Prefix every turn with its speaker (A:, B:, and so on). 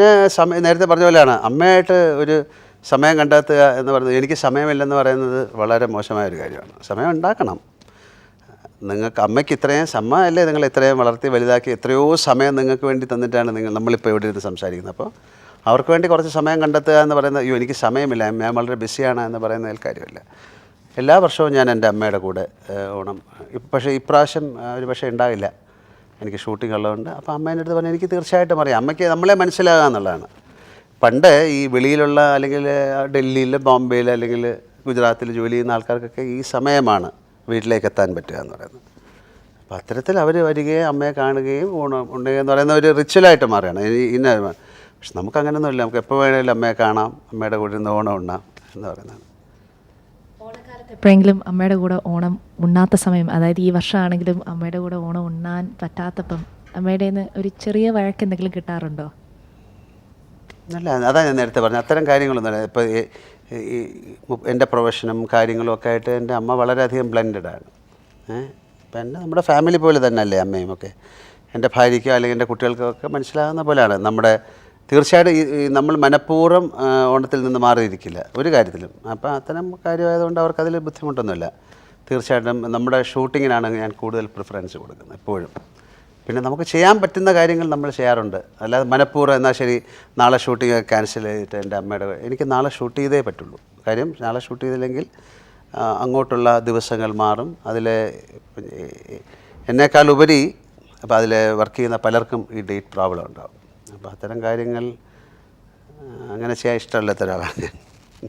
A: ഞാൻ സമയം നേരത്തെ പറഞ്ഞ പോലെയാണ്. അമ്മയായിട്ട് ഒരു സമയം കണ്ടെത്തുക എന്ന് പറയുന്നത് എനിക്ക് സമയമില്ലെന്ന് പറയുന്നത് വളരെ മോശമായ ഒരു കാര്യമാണ്. സമയം ഉണ്ടാക്കണം. നിങ്ങൾക്ക് അമ്മയ്ക്ക് ഇത്രയും അല്ലേ നിങ്ങൾ ഇത്രയും വളർത്തി വലുതാക്കി എത്രയോ സമയം നിങ്ങൾക്ക് വേണ്ടി തന്നിട്ടാണ് നിങ്ങൾ നമ്മളിപ്പോൾ ഇവിടെ ഇരുന്ന് സംസാരിക്കുന്നത്. അപ്പോൾ അവർക്ക് വേണ്ടി കുറച്ച് സമയം കണ്ടെത്തുക എന്ന് പറയുന്നത് അയ്യോ എനിക്ക് സമയമില്ല. ഞാൻ വളരെ ബിസിയാണ് എന്ന് പറയുന്നതിൽ കാര്യമില്ല. എല്ലാ വർഷവും ഞാൻ എന്റെ അമ്മയുടെ കൂടെ ഓണം പക്ഷേ ഇപ്രാവശ്യം ഒരു പക്ഷേ ഉണ്ടാകില്ല എനിക്ക് ഷൂട്ടിംഗ് ഉള്ളതുകൊണ്ട്. അപ്പോൾ അമ്മേന്റെ അടുത്ത് പറഞ്ഞാൽ എനിക്ക് തീർച്ചയായിട്ടും അറിയാം. അമ്മയ്ക്ക് നമ്മളെ മനസ്സിലാകുക എന്നുള്ളതാണ്. പണ്ട് ഈ വെളിയിലുള്ള അല്ലെങ്കിൽ ഡൽഹിയിൽ ബോംബെയിൽ അല്ലെങ്കിൽ ഗുജറാത്തിൽ ജോലി ചെയ്യുന്ന ആൾക്കാർക്കൊക്കെ ഈ സമയമാണ് വീട്ടിലേക്ക് എത്താൻ പറ്റുക എന്ന് പറയുന്നത്. അപ്പോൾ അത്തരത്തിൽ അവർ വരികയും അമ്മയെ കാണുകയും ഉണ്ടെങ്കിൽ എന്ന് പറയുന്ന ഒരു റിച്വലായിട്ട് മാറുകയാണ്. ഇനി- ഇന്ന പക്ഷെ നമുക്ക് അങ്ങനെയൊന്നുമില്ല നമുക്ക് എപ്പോൾ വേണമെങ്കിലും അമ്മയെ കാണാം. അമ്മയുടെ കൂടെ നിന്ന് ഓണം ഉണ്ണാം എന്ന് പറയുന്നതാണ്.
B: എപ്പോഴെങ്കിലും അമ്മയുടെ കൂടെ ഓണം ഉണ്ണാത്ത സമയം അതായത് ഈ വർഷമാണെങ്കിലും അമ്മയുടെ കൂടെ ഓണം ഉണ്ണാൻ പറ്റാത്തപ്പം അമ്മയുടെ നിന്ന് ഒരു ചെറിയ വഴക്ക് എന്തെങ്കിലും കിട്ടാറുണ്ടോ?
A: അല്ല അതാ ഞാൻ നേരത്തെ പറഞ്ഞത് അത്തരം കാര്യങ്ങളൊന്നും ഇപ്പോൾ ഈ എന്റെ പ്രൊഫഷനും കാര്യങ്ങളും ഒക്കെ ആയിട്ട് എന്റെ അമ്മ വളരെയധികം ബ്ലെൻഡഡ് ആണ്. ഏഹ് ഇപ്പം എന്റെ നമ്മുടെ ഫാമിലി പോലെ തന്നെ അല്ലേ അമ്മയും ഒക്കെ. എന്റെ ഭാര്യയ്ക്കോ അല്ലെങ്കിൽ എന്റെ കുട്ടികൾക്കോ ഒക്കെ മനസ്സിലാകുന്ന പോലെയാണ്. നമ്മുടെ തീർച്ചയായിട്ടും നമ്മൾ മനഃപൂർവം ഓണത്തിൽ നിന്ന് മാറിയിരിക്കില്ല. ഒരു കാര്യത്തിലും. അപ്പോൾ അത്തരം കാര്യമായതുകൊണ്ട് അവർക്കതിൽ ബുദ്ധിമുട്ടൊന്നുമില്ല. തീർച്ചയായിട്ടും നമ്മുടെ ഷൂട്ടിങ്ങിനാണ് ഞാൻ കൂടുതൽ പ്രിഫറൻസ് കൊടുക്കുന്നത് എപ്പോഴും. പിന്നെ നമുക്ക് ചെയ്യാൻ പറ്റുന്ന കാര്യങ്ങൾ നമ്മൾ ചെയ്യാറുണ്ട്. അല്ലാതെ മനഃപൂർവം എന്നാൽ ശരി നാളെ ഷൂട്ടിംഗ് ക്യാൻസൽ ചെയ്തിട്ട് എന്റെ അമ്മയുടെ എനിക്ക് നാളെ ഷൂട്ട് ചെയ്തേ പറ്റുള്ളൂ. കാര്യം നാളെ ഷൂട്ട് ചെയ്തില്ലെങ്കിൽ അങ്ങോട്ടുള്ള ദിവസങ്ങൾ മാറും. അതിൽ എന്നേക്കാളുപരി അപ്പോൾ അതിൽ വർക്ക് ചെയ്യുന്ന പലർക്കും ഈ ഡേറ്റ് പ്രോബ്ലം ഉണ്ടാവും. അപ്പോൾ അത്തരം കാര്യങ്ങൾ അങ്ങനെ ചെയ്യാൻ ഇഷ്ടമല്ലാത്ത ഒരാളാണ് ഞാൻ.